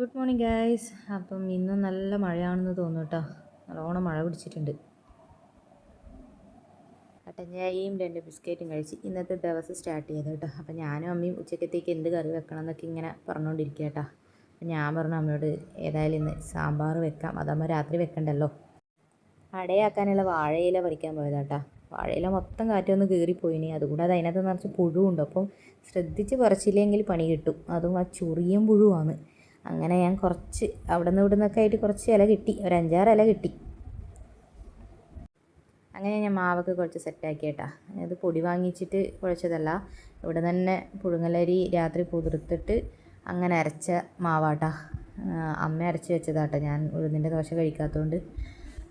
Good morning guys അപ്പം ഇന്ന് നല്ല മഴയാണെന്ന് തോന്നുന്നു കേട്ടോ നല്ലോണം മഴ പിടിച്ചിട്ടുണ്ട്. കട്ടഞ്ചായയും രണ്ട് ബിസ്ക്കറ്റും കഴിച്ച് ഇന്നത്തെ ദിവസം സ്റ്റാർട്ട് ചെയ്തു കേട്ടോ അപ്പം ഞാനും അമ്മയും ഉച്ചക്കത്തേക്ക് എന്ത് കറി വെക്കണം എന്നൊക്കെ ഇങ്ങനെ പറഞ്ഞുകൊണ്ടിരിക്കുക കേട്ടോ അപ്പം ഞാൻ പറഞ്ഞു അമ്മയോട് ഏതായാലും ഇന്ന് സാമ്പാർ വെക്കാം. അതമ്മ രാത്രി വെക്കണ്ടല്ലോ. അടയാക്കാനുള്ള വാഴയില പറിക്കാൻ പോയതാട്ടാ വാഴയില മൊത്തം കാറ്റൊന്ന് കീറിപ്പോയിനി. അതുകൂടാതെ അതിനകത്ത് നിറച്ച് പുഴുവുണ്ട്. അപ്പം ശ്രദ്ധിച്ച് പറിച്ചില്ലെങ്കിൽ പണി കിട്ടും. അതും ആ ചൊറിയും പുഴുവാണ്. അങ്ങനെ ഞാൻ കുറച്ച് അവിടെ നിന്ന് ഇവിടെ നിന്നൊക്കെ ആയിട്ട് കുറച്ച് ഇല കിട്ടി. ഒരു അഞ്ചാറ് ഇല കിട്ടി. അങ്ങനെ ഞാൻ മാവൊക്കെ കുഴച്ച് സെറ്റാക്കി കേട്ടാ. അത് പൊടി വാങ്ങിച്ചിട്ട് കുഴച്ചതല്ല. ഇവിടെ തന്നെ പുഴുങ്ങലരി രാത്രി കുതിർത്തിട്ട് അങ്ങനെ അരച്ച മാവാട്ടാ. അമ്മ അരച്ച് വെച്ചതാട്ടോ ഞാൻ. ഉഴുന്നിന്റെ ദോശ കഴിക്കാത്തതുകൊണ്ട്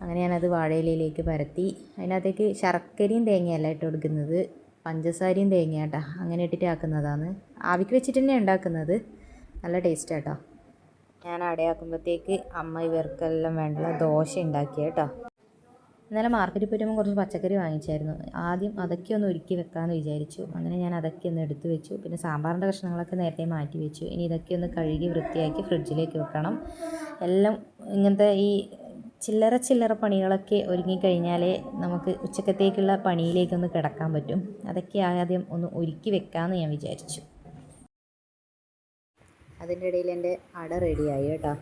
അങ്ങനെ ഞാനത് വാഴയിലയിലേക്ക് പരത്തി. അതിനകത്തേക്ക് ശർക്കരയും തേങ്ങയല്ല ഇട്ട് കൊടുക്കുന്നത്. പഞ്ചസാരയും തേങ്ങയാട്ടാ. അങ്ങനെ ഇട്ടിട്ട് ആക്കുന്നതാണ്. ആവിക്ക് വെച്ചിട്ട് തന്നെ ഉണ്ടാക്കുന്നത്. നല്ല ടേസ്റ്റ് ആട്ടോ. ഞാൻ അടയാക്കുമ്പോഴത്തേക്ക് അമ്മ ഇവർക്കെല്ലാം വേണ്ട ദോശ ഉണ്ടാക്കി കേട്ടോ ഇന്നലെ മാർക്കറ്റിൽ പോയിട്ട് കുറച്ച് പച്ചക്കറി വാങ്ങിച്ചായിരുന്നു. ആദ്യം അതൊക്കെ ഒന്ന് ഒരുക്കി വെക്കാമെന്ന് വിചാരിച്ചു. അങ്ങനെ ഞാൻ അതൊക്കെ ഒന്ന് എടുത്തു വെച്ചു. പിന്നെ സാമ്പാറിന്റെ കഷ്ണങ്ങളൊക്കെ നേരത്തെ മാറ്റി വെച്ചു. ഇനി ഇതൊക്കെ ഒന്ന് കഴുകി വൃത്തിയാക്കി ഫ്രിഡ്ജിലേക്ക് വെക്കണം. എല്ലാം ഇങ്ങനത്തെ ഈ ചില്ലറ ചില്ലറ പണികളൊക്കെ ഒരുങ്ങിക്കഴിഞ്ഞാലേ നമുക്ക് ഉച്ചക്കത്തേക്കുള്ള പണിയിലേക്കൊന്ന് കിടക്കാൻ പറ്റും. അതൊക്കെ ആദ്യം ഒന്ന് ഒരുക്കി വെക്കാമെന്ന് ഞാൻ വിചാരിച്ചു. അതിന്റെ ഇടയിൽ എന്റെ അട റെഡിയായി കേട്ടോ.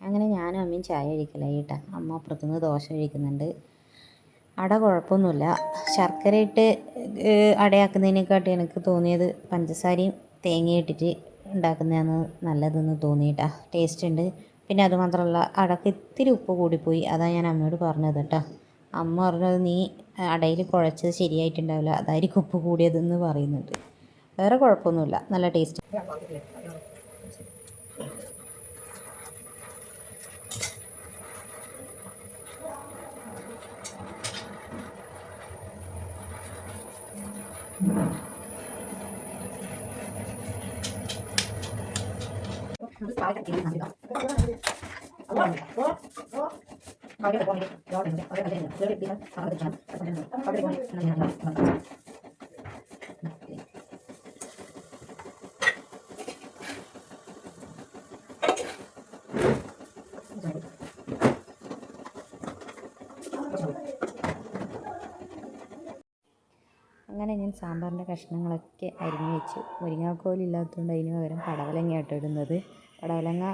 അങ്ങനെ ഞാനും അമ്മയും ചായ കഴിക്കലായി കേട്ടോ. അമ്മ അപ്പുറത്തുനിന്ന് ദോശ കഴിക്കുന്നുണ്ട്. അട കുഴപ്പമൊന്നുമില്ല. ശർക്കര ഇട്ട് അടയാക്കുന്നതിനെക്കാട്ടി എനിക്ക് തോന്നിയത് പഞ്ചസാരയും തേങ്ങയും ഇട്ടിട്ട് ഉണ്ടാക്കുന്നതാണ് നല്ലതെന്ന് തോന്നിയിട്ടാ ടേസ്റ്റ് ഉണ്ട്. പിന്നെ അതുമാത്രമല്ല അടക്ക് ഇത്തിരി ഉപ്പ് കൂടിപ്പോയി. അതാണ് ഞാൻ അമ്മയോട് പറഞ്ഞത് കേട്ടോ. അമ്മ പറഞ്ഞത് നീ അടയിൽ കുഴച്ചത് ശരിയായിട്ടുണ്ടാവില്ല. അതായിരിക്കും ഉപ്പ് കൂടിയതെന്ന് പറയുന്നുണ്ട്. വേറെ കുഴപ്പമൊന്നുമില്ല. നല്ല ടേസ്റ്റ്. അങ്ങനെ ഞാൻ സാമ്പാറിന്റെ കഷ്ണങ്ങളൊക്കെ അരിഞ്ഞു വെച്ചു മുരിങ്ങാക്കോലില്ലാത്തതുകൊണ്ട് അതിന് പകരം പടവലങ്ങ ആട്ടോ ഇടുന്നത്. പടവലങ്ങ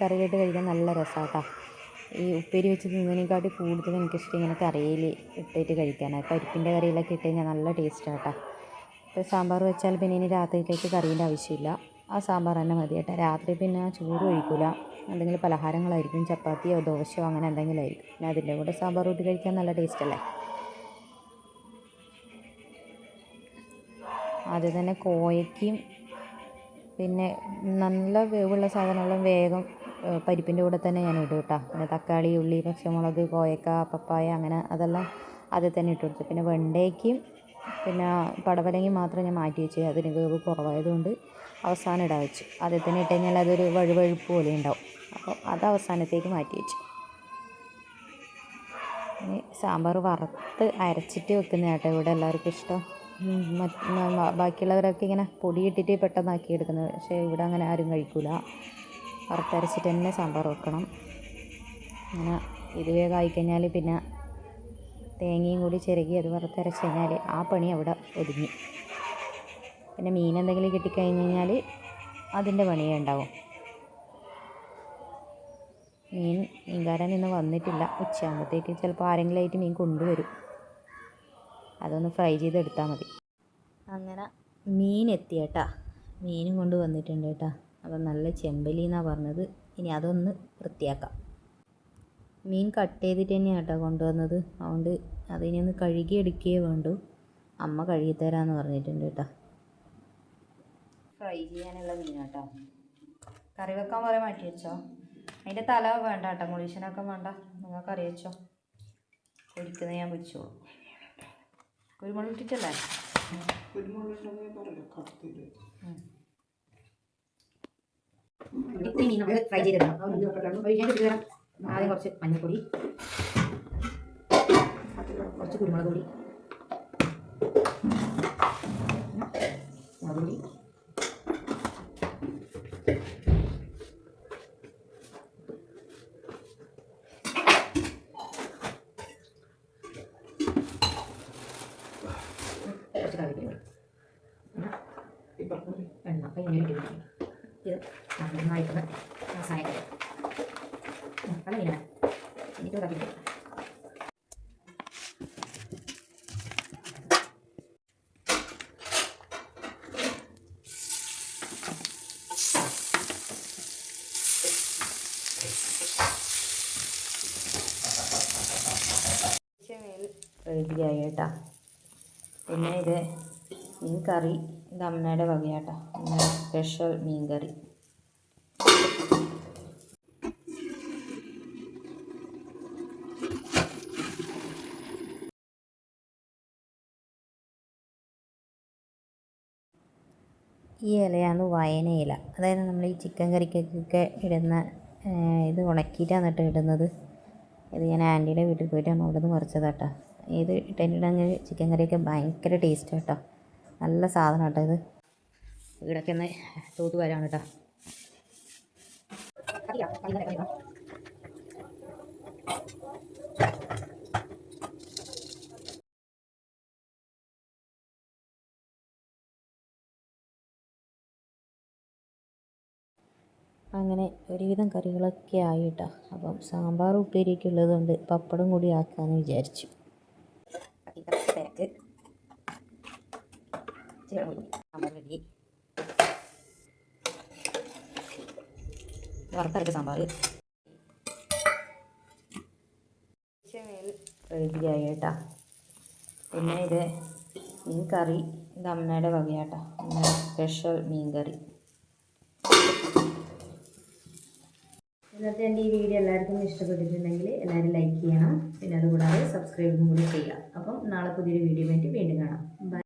കറിയിലിട്ട് കഴിക്കാൻ നല്ല രസമാട്ടോ ഈ ഉപ്പേരി വെച്ച് തിന്നതിനെക്കാട്ടി കൂടുതൽ എനിക്കിഷ്ടം ഇങ്ങനെ കറിയിൽ ഇട്ടിട്ട് കഴിക്കാനാണ് പരിപ്പിന്റെ കറിയിലൊക്കെ ഇട്ട് കഴിഞ്ഞാൽ നല്ല ടേസ്റ്റാണ് കേട്ടോ ഇപ്പോൾ സാമ്പാർ വെച്ചാൽ പിന്നെ ഇനി രാത്രിയിലേക്ക് കറീന്റെ ആവശ്യമില്ല. ആ സാമ്പാർ തന്നെ മതി കേട്ടോ രാത്രി പിന്നെ ചോറ് കഴിക്കില്ല എന്തെങ്കിലും പലഹാരങ്ങളായിരിക്കും. ചപ്പാത്തിയോ ദോശയോ അങ്ങനെ എന്തെങ്കിലും ആയിരിക്കും. പിന്നെ അതിന്റെ കൂടെ സാമ്പാർ കൂട്ടി കഴിക്കാൻ നല്ല ടേസ്റ്റ് ആദ്യം തന്നെ കോയയ്ക്കും പിന്നെ നല്ല വേവുള്ള സാധനങ്ങളും വേഗം പരിപ്പിന്റെ കൂടെ തന്നെ ഞാൻ ഇടും കേട്ടോ പിന്നെ തക്കാളി ഉള്ളി പച്ചമുളക് കോയക്ക പപ്പായ അങ്ങനെ അതെല്ലാം ആദ്യം തന്നെ ഇട്ട് കൊടുത്തു പിന്നെ വെണ്ടയ്ക്കും പിന്നെ പടവലങ്ങി മാത്രം ഞാൻ മാറ്റി വെച്ചു അതിന് വേവ് കുറവായതുകൊണ്ട് അവസാനം ഇടാൻ വെച്ചു. ആദ്യം തന്നെ ഇട്ട് കഴിഞ്ഞാൽ അതൊരു വഴുവഴുപ്പ് പോലെ ഉണ്ടാവും. അപ്പോൾ അത് അവസാനത്തേക്ക് മാറ്റി വെച്ചു. ഇനി സാമ്പാർ വറുത്ത് അരച്ചിട്ട് വെക്കുന്ന കേട്ടോ ഇവിടെ എല്ലാവർക്കും ഇഷ്ടം. ബാക്കിയുള്ളവരൊക്കെ ഇങ്ങനെ പൊടിയിട്ടിട്ട് പെട്ടെന്നാക്കി എടുക്കുന്നത്. പക്ഷേ ഇവിടെ അങ്ങനെ ആരും കഴിക്കില്ല വറുത്തരച്ചിട്ട് തന്നെ സാമ്പാർ വെക്കണം. അങ്ങനെ ഇത് വേഗം ആയിക്കഴിഞ്ഞാൽ പിന്നെ തേങ്ങയും കൂടി ചിരകി അത് വറുത്തരച്ച് കഴിഞ്ഞാൽ ആ പണി അവിടെ ഒതുങ്ങി. പിന്നെ മീൻ എന്തെങ്കിലും കിട്ടിക്കഴിഞ്ഞ് കഴിഞ്ഞാൽ അതിന്റെ പണിയേ ഉണ്ടാവും. മീൻ മീൻകാരൻ ഇന്ന് വന്നിട്ടില്ല. ഉച്ചയാകുമ്പോഴത്തേക്ക് ചിലപ്പോൾ ആരെങ്കിലും ആയിട്ട് മീൻ കൊണ്ടുവരും. അതൊന്ന് ഫ്രൈ ചെയ്തെടുത്താൽ മതി. അങ്ങനെ മീൻ എത്തിയേട്ടാ മീനും കൊണ്ട് വന്നിട്ടുണ്ട് കേട്ടാ അപ്പം നല്ല ചെമ്പലി എന്നാണ് പറഞ്ഞത്. ഇനി അതൊന്ന് വൃത്തിയാക്കാം. മീൻ കട്ട് ചെയ്തിട്ട് തന്നെയാണ് കേട്ടോ കൊണ്ടുവന്നത്. അതുകൊണ്ട് അതിനെ ഒന്ന് കഴുകി എടുക്കുകയേ വേണ്ടൂ. അമ്മ കഴുകി തരാമെന്ന് പറഞ്ഞിട്ടുണ്ട് കേട്ടോ ഫ്രൈ ചെയ്യാനുള്ള മീൻ കേട്ടോ കറി വെക്കാൻ പറയാൻ മാറ്റി വെച്ചോ? അതിന്റെ തല വേണ്ട കേട്ടോ മുളീശനൊക്കെ വേണ്ട. നിങ്ങൾക്ക് അറിയിച്ചോ ഒരിക്കുന്നത് ഞാൻ പൊരിച്ചോളൂ. കുരുമുളക് ഇട്ടിട്ടല്ലേ? ഇനി നമ്മൾ ഫ്രൈ ചെയ്തെടുക്കണം. ആദ്യം കുറച്ച് മഞ്ഞൾപ്പൊടി കുറച്ച് കുരുമുളക് പൊടി. മുളക് പൊടി കറിവേപ്പില എണ്ണ അപ്പം ഇങ്ങനെ ഇട്ടിരിക്കും ഇത് നന്നായിട്ടുള്ള മസാലക്കറി പല മീനാണ് എനിക്ക് റെഡിയായി കേട്ടോ. പിന്നെ ഇത് മീൻ കറി ഇത് അമ്മയുടെ വകയാട്ടോ. സ്പെഷ്യൽ മീൻ കറി ഈ ഇലയാണ് വയന ഇല. അതായത് നമ്മൾ ഈ ചിക്കൻ കറിക്കൊക്കെ ഇടുന്ന ഇത് ഉണക്കിയിട്ടാണ് കേട്ടോ ഇടുന്നത്. ഇത് ഞാൻ ആന്റിയുടെ വീട്ടിൽ പോയിട്ടാണ് അവിടെ നിന്ന് പറിച്ചതാട്ടോ. ഇത് ഇട്ടിട്ടുണ്ടെങ്കിൽ ചിക്കൻ കറിയൊക്കെ ഭയങ്കര ടേസ്റ്റ് കേട്ടോ. നല്ല സാധനം കേട്ടോ ഇത്. വീടൊക്കെ ഒന്ന് തൂത്ത് വരാണ് കേട്ടോ. അങ്ങനെ ഒരുവിധം കറികളൊക്കെ ആയിട്ടോ അപ്പം സാമ്പാർ ഉപ്പേരിയൊക്കെ ഉള്ളതുകൊണ്ട് പപ്പടം കൂടി ആക്കാമെന്ന് വിചാരിച്ചു. വറുത്തരച്ച സാമ്പാർ റെഡിയായി കേട്ടോ പിന്നെ ഇത് മീൻ കറി ഇത് അമ്മയുടെ വകയാട്ടാ. അമ്മയുടെ സ്പെഷ്യൽ മീൻ കറി ഇന്നത്തെ എന്റെ ഈ വീഡിയോ എല്ലാവർക്കും ഇഷ്ടപ്പെട്ടിട്ടുണ്ടെങ്കിൽ എല്ലാവരും ലൈക്ക് ചെയ്യണം. പിന്നെ അതുകൂടാതെ സബ്സ്ക്രൈബും കൂടി ചെയ്യാം അപ്പം നാളെ പുതിയൊരു വീഡിയോ വേണ്ടി വീണ്ടും കാണാം. ബൈ